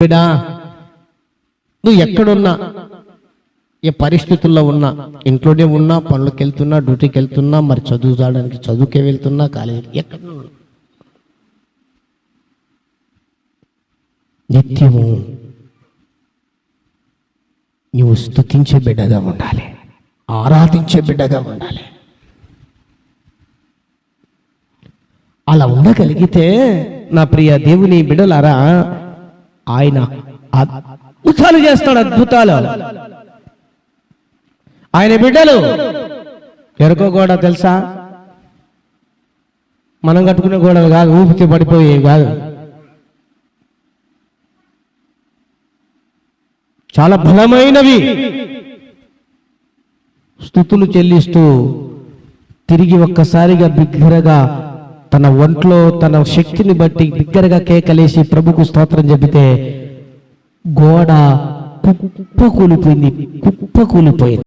బిడా నువ్వు ఎక్కడున్నా? ఏ పరిస్థితుల్లో ఉన్నా? ఇంట్లోనే ఉన్నా పనులకు వెళ్తున్నా డ్యూటీకి వెళ్తున్నా మరి చదువు చదువుకే వెళ్తున్నా కాలేజీ ఎక్కడ నిత్యము నువ్వు స్తుతించే బిడ్డగా ఉండాలి. ఆరాధించే బిడ్డగా ఉండాలి. అలా ఉండగలిగితే నా ప్రియ దేవుని బిడ్డలారా ఆయన అద్భుతాలు చేస్తాడు అద్భుతాలు. ఆయన బిడ్డలు ఎరుకో గోడ తెలుసా? మనం కట్టుకునే గోడలు కాదు ఊపితే పడిపోయేవి కాదు. చాలా బలమైనవి. స్థుతులు చెల్లిస్తూ తిరిగి ఒక్కసారిగా బిగ్గరగా తన ఒంట్లో తన శక్తిని బట్టి బిగ్గరగా కేకలేసి ప్రభుకు స్తోత్రం చెబితే గోడ కుప్ప కూలిపోయింది కుప్ప కూలిపోయింది.